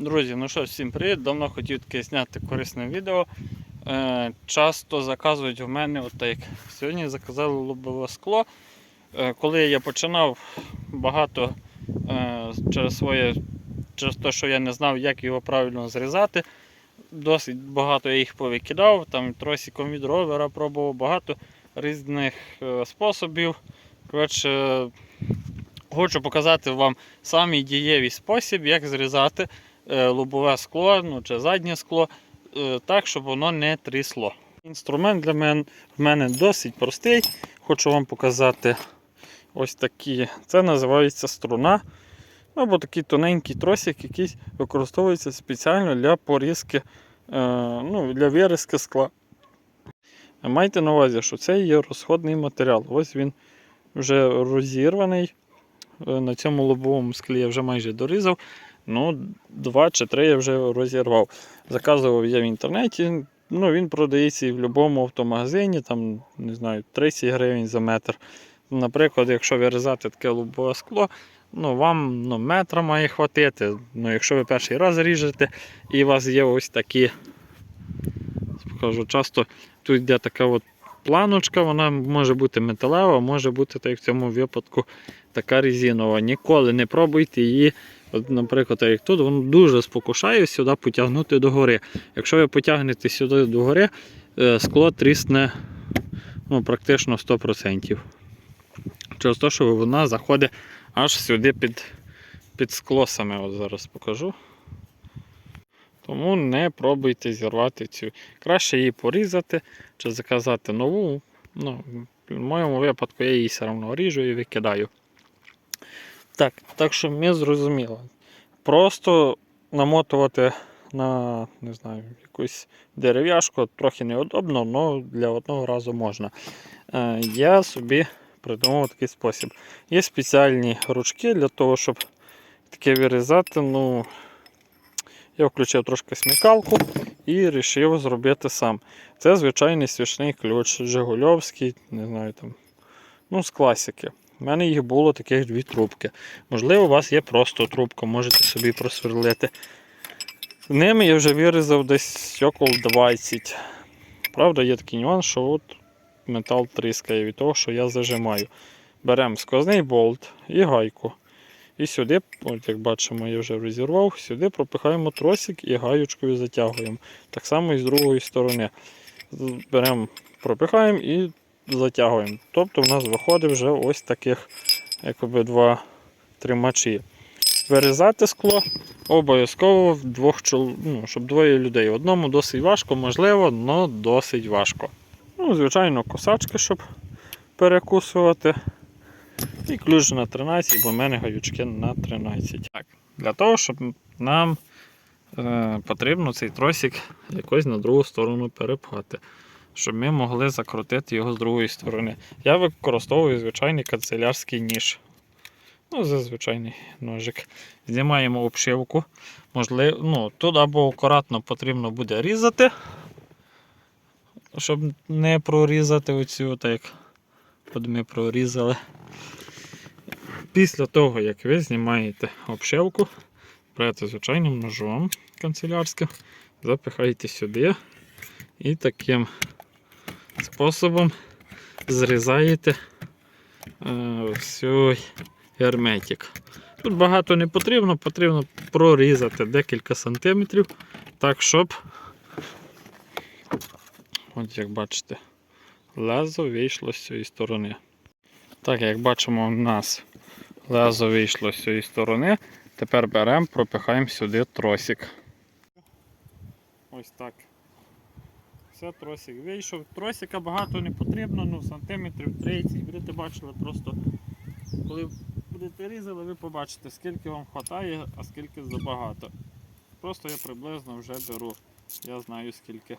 Друзі, ну що, всім привіт! Давно хотів таке зняти корисне відео. Е, часто заказують у мене, от так. Сьогодні заказали лобове скло. Е, коли я починав багато е, через своє, через те, що я не знав, як його правильно зрізати. Досить багато я їх повикидав, там тросиком від ровера пробував, багато різних е, способів. Коротше, хочу показати вам самий дієвий спосіб, як зрізати е, лобове скло ну, чи заднє скло е, так, щоб воно не трісло. Інструмент для мене в мене досить простий. Хочу вам показати ось такі. Це називається струна. Або такий тоненький тросик, який використовується спеціально для порізки, е, ну, для вирізки скла. Майте на увазі, що це є розходний матеріал. Ось він вже розірваний. Е, На цьому лобовому склі я вже майже дорізав. Ну, два чи три я вже розірвав. Заказував я в інтернеті. Ну, він продається і в будь-якому автомагазині, там, не знаю, 30 гривень за метр. Наприклад, якщо вирізати таке лобове скло, ну, вам ну, метра має хватити. Ну, якщо ви перший раз ріжете і у вас є ось такі, покажу, часто тут йде така от планочка, вона може бути металева, може бути, так в цьому випадку, така резинова. Ніколи не пробуйте її. От, наприклад, як тут, воно дуже спокушає сюди потягнути догори. Якщо ви потягнете сюди догори, е, скло трісне ну, практично 100%. Через те, що вона заходить аж сюди під, під скло саме. От зараз покажу. Тому не пробуйте зірвати цю. Краще її порізати чи заказати нову. Ну, в моєму випадку я її все одно ріжу і викидаю. Так, так що ми зрозуміли. Просто намотувати на не знаю, якусь дерев'яшку трохи неудобно, але для одного разу можна. Е, я собі придумав такий спосіб. Є спеціальні ручки для того, щоб таке вирізати. Ну, я включив трошки смікалку і вирішив зробити сам. Це звичайний свічний ключ, Жигульовський, не знаю там, ну, з класики. У мене їх було таких дві трубки. Можливо, у вас є просто трубка, можете собі просверлити. Ними я вже вирізав десь около 20. Правда, є такий нюанс, що от метал тріскає від того, що я зажимаю. Беремо сквозний болт і гайку. І сюди, от як бачимо, я вже розірвав, сюди пропихаємо тросик і гаючкою затягуємо. Так само і з другої сторони. Беремо, пропихаємо і затягуємо. Тобто в нас виходить вже ось таких якби два тримачі. Вирізати скло обов'язково в двох ну, щоб двоє людей. Одному досить важко, можливо, але досить важко. Ну, Звичайно, косачки, щоб перекусувати. І ключ на 13, бо в мене гаючки на 13. Так, Для того, щоб нам е, потрібно цей тросик якось на другу сторону перепхати, щоб ми могли закрутити його з другої сторони. Я використовую звичайний канцелярський ніж. Ну, це звичайний ножик. Знімаємо обшивку. Можливо, ну, тут або акуратно потрібно буде різати, щоб не прорізати оцю, так як от ми прорізали. Після того, як ви знімаєте обшивку, берете звичайним ножом канцелярським, запихаєте сюди і таким способом зрізаєте е, всю герметик. Тут багато не потрібно, потрібно прорізати декілька сантиметрів, так, щоб, от як бачите, лезо вийшло з цієї сторони. Так, як бачимо, у нас лезо вийшло з цієї сторони. Тепер беремо, пропихаємо сюди тросик. Ось так. Все, тросик вийшов. Тросика багато не потрібно, ну сантиметрів 30. Будете бачили просто, коли будете різали, ви побачите, скільки вам вистачає, а скільки забагато. Просто я приблизно вже беру. Я знаю скільки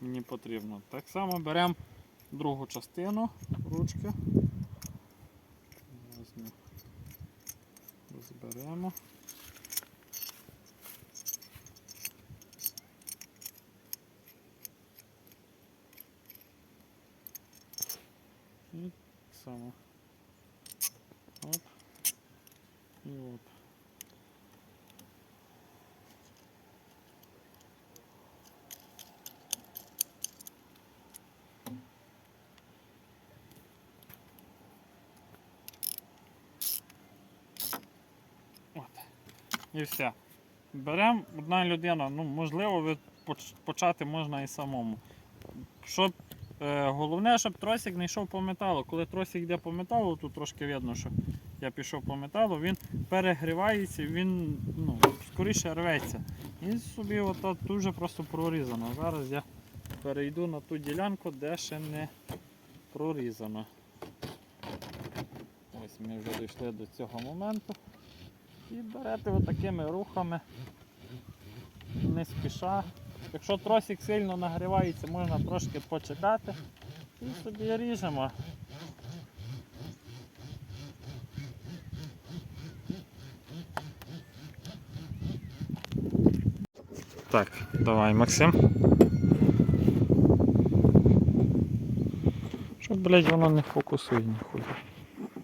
мені потрібно. Так само беремо другу частину ручки. Розберемо. само. Оп. І оп. От. І все. Беремо одна людина, ну можливо, почати можна і самому. Щоб головне, щоб тросик не йшов по металу. Коли тросик йде по металу, тут трошки видно, що я пішов по металу, він перегрівається, він ну, скоріше рветься. І собі ото дуже просто прорізано. Зараз я перейду на ту ділянку, де ще не прорізано. Ось ми вже дійшли до цього моменту. І берете отакими рухами, не спіша. Якщо тросик сильно нагрівається, можна трошки почекати і собі ріжемо. Так, давай, Максим. Що, блядь, воно не фокусує ніхуя.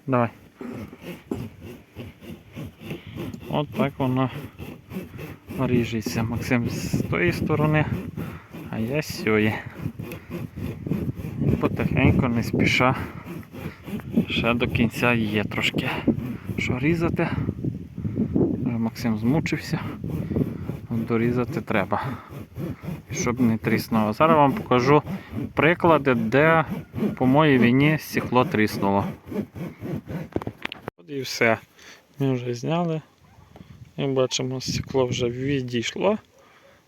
Давай. От так воно ріжеться. Максим з тої сторони, а я з цієї. Потихеньку, не спіша. Ще до кінця є трошки що різати. Максим змучився. Дорізати треба. Щоб не тріснуло. Зараз вам покажу приклади, де по моїй війні стекло тріснуло. От і все. Ми вже зняли. І бачимо, стекло вже відійшло.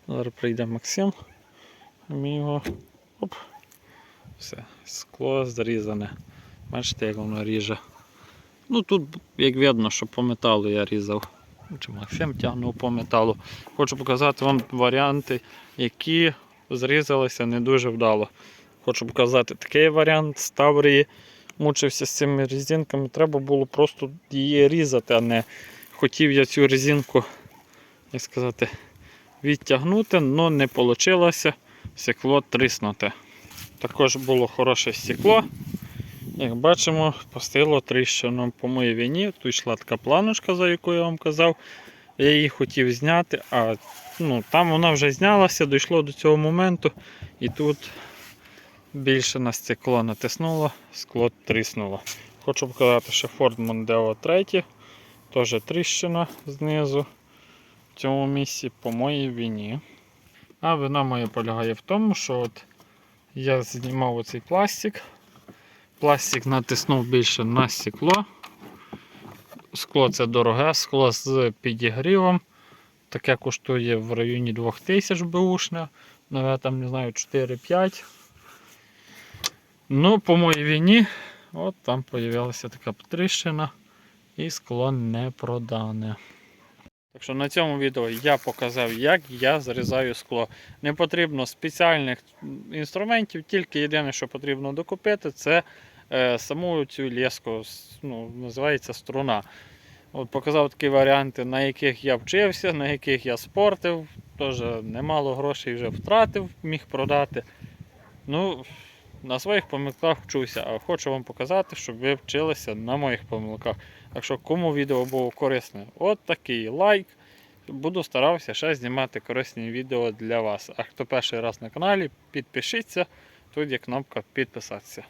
Зараз прийде Максим. Ми його. Оп. Все, скло зрізане. Бачите, як воно ріже. Ну тут, як видно, що по металу я різав. Чи Максим тягнув по металу. Хочу показати вам варіанти, які зрізалися не дуже вдало. Хочу показати такий варіант з Таврії. Мучився з цими резинками. Треба було просто її різати, а не хотів я цю резинку, як сказати, відтягнути, але не вийшло. Стекло тріснуте. Також було хороше стекло. Як бачимо, постило тріщину по моїй війні. Тут йшла така планочка, за яку я вам казав. Я її хотів зняти, а ну, там вона вже знялася, дійшло до цього моменту. І тут більше на стекло натиснуло, скло тріснуло. Хочу показати, що Ford Mondeo 3 теж тріщина знизу в цьому місці по моїй війні. А вина моя полягає в тому, що от я знімав оцей пластик. Пластик натиснув більше на стекло. Скло це дороге, скло з підігрівом. Таке коштує в районі 2000 бушне. Ну, я там не знаю 4-5. Ну, по моїй війні, от там з'явилася така тріщина і скло не продане. Так що на цьому відео я показав, як я зарізаю скло. Не потрібно спеціальних інструментів, тільки єдине, що потрібно докупити, це е, саму цю леску, ну, називається струна. От показав такі варіанти, на яких я вчився, на яких я спортив. Теж немало грошей вже втратив, міг продати. Ну, на своїх помилках вчуся, а хочу вам показати, щоб ви вчилися на моїх помилках. Так що кому відео було корисне, от такий лайк. Буду старався ще знімати корисні відео для вас. А хто перший раз на каналі, підпишіться, тут є кнопка підписатися.